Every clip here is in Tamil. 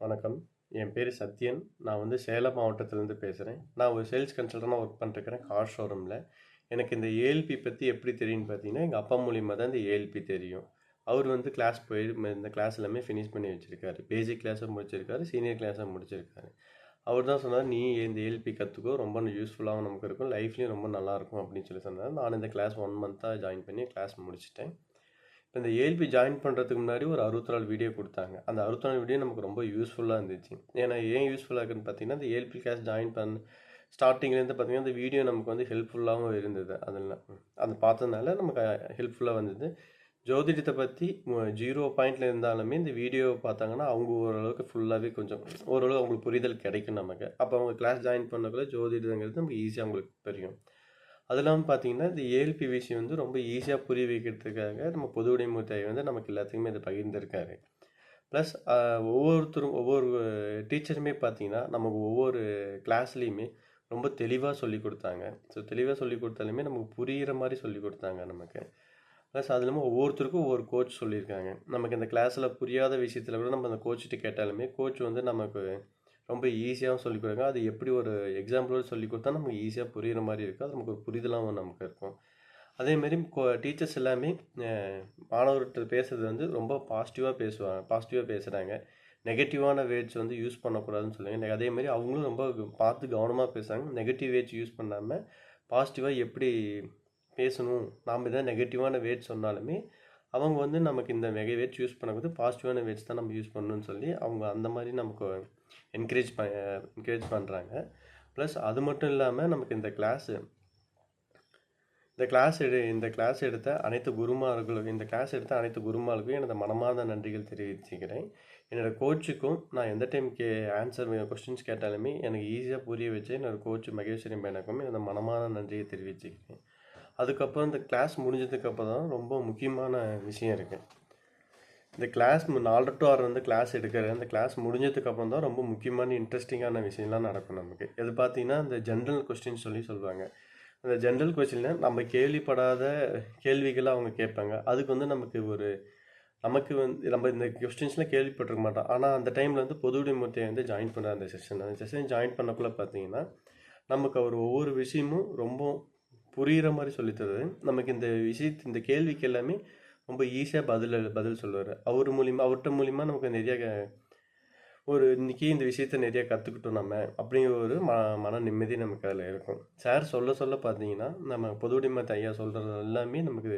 வணக்கம். என் பேர் சத்யன். நான் வந்து சேலம் மாவட்டத்திலேருந்து பேசுகிறேன் நான் ஒரு சேல்ஸ் கன்சல்டனாக ஒர்க் பண்ணிருக்கிறேன் கார் ஷோரூமில் எனக்கு இந்த ஏஎல்பி பற்றி எப்படி தெரியும்னு பார்த்தீங்கன்னா எங்கள் அப்பா மூலியமாக தான் இந்த ஏஎல்பி தெரியும். அவர் வந்து கிளாஸ் போய் இந்த கிளாஸ் எல்லாமே ஃபினிஷ் பண்ணி வச்சுருக்காரு. பேசிக் கிளாஸும் முடிச்சிருக்காரு சீனியர் கிளாஸும் முடிச்சிருக்காரு. அவர் தான் சொன்னார் நீ இந்த ஏஎல்பி கற்றுக்கோ ரொம்ப யூஸ்ஃபுல்லாகவும் நமக்கு இருக்கும் லைஃப்லேயும் ரொம்ப நல்லாயிருக்கும் அப்படின்னு சொல்லி சொன்னார். நான் இந்த கிளாஸ் ஒன் மந்த்தாக ஜாயின் பண்ணி கிளாஸ் முடிச்சிட்டேன். இப்போ இந்த ஏஎல்பி ஜாயின் பண்ணுறதுக்கு முன்னாடி ஒரு அறுபத்தி நாலு வீடியோ கொடுத்தாங்க. அந்த அறுபத்தி நாலு வீடியோ நமக்கு ரொம்ப யூஸ்ஃபுல்லாக இருந்துச்சு. ஏன்னா ஏன் யூஸ்ஃபுல்லாக இருக்குன்னு பார்த்தீங்கன்னா இந்த ஏஎல்பி கிளாஸ் ஜாயின் பண்ண ஸ்டார்டிங்லேருந்து பார்த்தீங்கன்னா அந்த வீடியோ நமக்கு வந்து ஹெல்ப்ஃபுல்லாகவும் இருந்தது. அதில் அது பார்த்ததுனால நமக்கு ஹெல்ப்ஃபுல்லாக வந்தது. ஜோதிடத்தை பற்றி ஜீரோ பாயிண்டில் இருந்தாலுமே இந்த வீடியோ பார்த்தாங்கன்னா அவங்க ஓரளவுக்கு ஃபுல்லாகவே கொஞ்சம் ஓரளவு அவங்களுக்கு புரிதல் கிடைக்கும் நமக்கு. அப்போ அவங்க கிளாஸ் ஜாயின் பண்ணக்குள்ள ஜோதிடங்கிறது நமக்கு ஈஸியாக அவங்களுக்கு தெரியும். அது இல்லாமல் பார்த்தீங்கன்னா இந்த ஏஎல்பி வந்து ரொம்ப ஈஸியாக புரிய வைக்கிறதுக்காக நம்ம பொது உடைமூர்த்தியை வந்து நமக்கு எல்லாத்துக்குமே இதை பகிர்ந்திருக்காரு. ப்ளஸ் ஒவ்வொருத்தரும் ஒவ்வொரு டீச்சருமே பார்த்தீங்கன்னா நமக்கு ஒவ்வொரு கிளாஸ்லேயுமே ரொம்ப தெளிவாக சொல்லி கொடுத்தாங்க. ஸோ தெளிவாக சொல்லி கொடுத்தாலுமே நமக்கு புரிகிற மாதிரி சொல்லி கொடுத்தாங்க நமக்கு. ப்ளஸ் அது இல்லாமல் ஒவ்வொருத்தருக்கும் ஒவ்வொரு கோச் சொல்லியிருக்காங்க. நமக்கு இந்த கிளாஸில் புரியாத விஷயத்தில் கூட நம்ம அந்த கோச்சுட்டு கேட்டாலுமே கோச் வந்து நமக்கு ரொம்ப ஈஸியாகவும் சொல்லிக் கொடுங்க. அது எப்படி ஒரு எக்ஸாம்பிளோடு சொல்லி கொடுத்தா நமக்கு ஈஸியாக புரிகிற மாதிரி இருக்கும் அது நமக்கு ஒரு புரிதலாகவும் நமக்கு இருக்கும். அதேமாரி டீச்சர்ஸ் எல்லாமே மாணவர்கிட்ட பேசுகிறது வந்து ரொம்ப பாசிட்டிவாக பேசுவாங்க. பாசிட்டிவாக பேசுகிறாங்க நெகட்டிவான வேர்ட்ஸ் வந்து யூஸ் பண்ணக்கூடாதுன்னு சொல்லுவாங்க. அதேமாரி அவங்களும் ரொம்ப பார்த்து கவனமாக பேசுகிறாங்க நெகட்டிவ் வேர்ட்ஸ் யூஸ் பண்ணாமல் பாசிட்டிவாக எப்படி பேசணும்? நாம் எதாவது நெகட்டிவான வேர்ட்ஸ் சொன்னாலுமே அவங்க வந்து நமக்கு இந்த மெகை வேர்ட்ஸ் யூஸ் பண்ணக்கூடாது பாசிட்டிவான வேர்ட்ஸ் தான் நம்ம யூஸ் பண்ணணும்னு சொல்லி அவங்க அந்த மாதிரி நமக்கு என்கரேஜ் ப என்கரேஜ் பண்ணுறாங்க ப்ளஸ் அது மட்டும் இல்லாமல் நமக்கு இந்த கிளாஸு இந்த கிளாஸ் எடு இந்த கிளாஸ் எடுத்த அனைத்து குருமார்களுக்கும் இந்த கிளாஸ் எடுத்த அனைத்து குருமார்களுக்கும் எனது மனமார்ந்த நன்றிகள் தெரிவிச்சுக்கிறேன். என்னோடய கோச்சுக்கும் நான் எந்த டைம் கே ஆன்சர் கொஸ்டின்ஸ் கேட்டாலுமே எனக்கு ஈஸியாக புரிய வச்சு என்னோடய கோச்சு மகேஸ்வரி மேனக்கும் எனது மனமான நன்றியை தெரிவிச்சுக்கிறேன். அதுக்கப்புறம் இந்த கிளாஸ் முடிஞ்சதுக்கப்புறம் தான் ரொம்ப முக்கியமான விஷயம் இருக்குது இந்த கிளாஸ் நாலு டு ஆறு வந்து கிளாஸ் எடுக்கிற அந்த கிளாஸ் முடிஞ்சதுக்கப்புறம் தான் ரொம்ப முக்கியமான இன்ட்ரெஸ்டிங்கான விஷயம்லாம் நடக்கும் நமக்கு. இது பார்த்தீங்கன்னா இந்த ஜென்ரல் கொஸ்டின் சொல்லி சொல்லுவாங்க. அந்த ஜென்ரல் கொஸ்டினில் நம்ம கேள்விப்படாத கேள்விகளை அவங்க கேட்பாங்க. அதுக்கு வந்து நமக்கு ஒரு நமக்கு வந்து நம்ம இந்த கொஸ்டின்ஸ்லாம் கேள்விப்பட்டிருக்க மாட்டோம். ஆனால் அந்த டைமில் வந்து பொது விடுமுறையை வந்து ஜாயின் பண்ணுற அந்த செஷன் அந்த செஷன் ஜாயின் பண்ணக்குள்ளே பார்த்தீங்கன்னா நமக்கு அவர் ஒவ்வொரு விஷயமும் ரொம்ப புரிகிற மாதிரி சொல்லித்தருவார் நமக்கு இந்த விஷயத்து இந்த கேள்விக்கு எல்லாமே ரொம்ப ஈஸியாக பதில் பதில் சொல்லுவார். அவர் மூலிமா அவர்கிட்ட மூலிமா நமக்கு நிறையா ஒரு இன்றைக்கி இந்த விஷயத்த நிறையா கற்றுக்கிட்டோம் நம்ம அப்படிங்கிற ஒரு ம மன நிம்மதி நமக்கு அதில் இருக்கும். சார் சொல்ல சொல்ல பார்த்தீங்கன்னா நம்ம பொதுவுடைமத்தை ஐயா சொல்கிறது எல்லாமே நமக்கு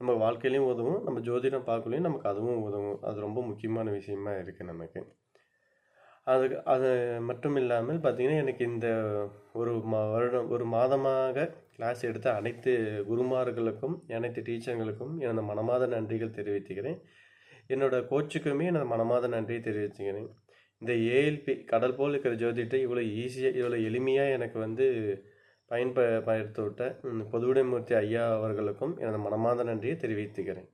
நம்ம வாழ்க்கையிலையும் உதவும். நம்ம ஜோதிடம் பார்க்கலையும் நமக்கு அதுவும் உதவும். அது ரொம்ப முக்கியமான விஷயமா இருக்குது நமக்கு. அதுக்கு அது மட்டும் இல்லாமல் பார்த்திங்கன்னா எனக்கு இந்த ஒரு மா வருடம் ஒரு மாதமாக கிளாஸ் எடுத்த அனைத்து குருமார்களுக்கும் அனைத்து டீச்சர்களுக்கும் எனது மனமாத நன்றிகள் தெரிவித்துக்கிறேன். என்னோடய கோச்சுக்குமே எனது மனமாத நன்றியை தெரிவிச்சுக்கிறேன் இந்த ஏஎல்பி கடல் போல் இருக்கிற ஜோதிட்டை இவ்வளோ ஈஸியாக இவ்வளோ எளிமையாக எனக்கு வந்து பயன்ப பயன்படுத்த விட்ட பொதுவுடைமூர்த்தி ஐயா அவர்களுக்கும் எனது மனமாத நன்றியை தெரிவித்துக்கிறேன்.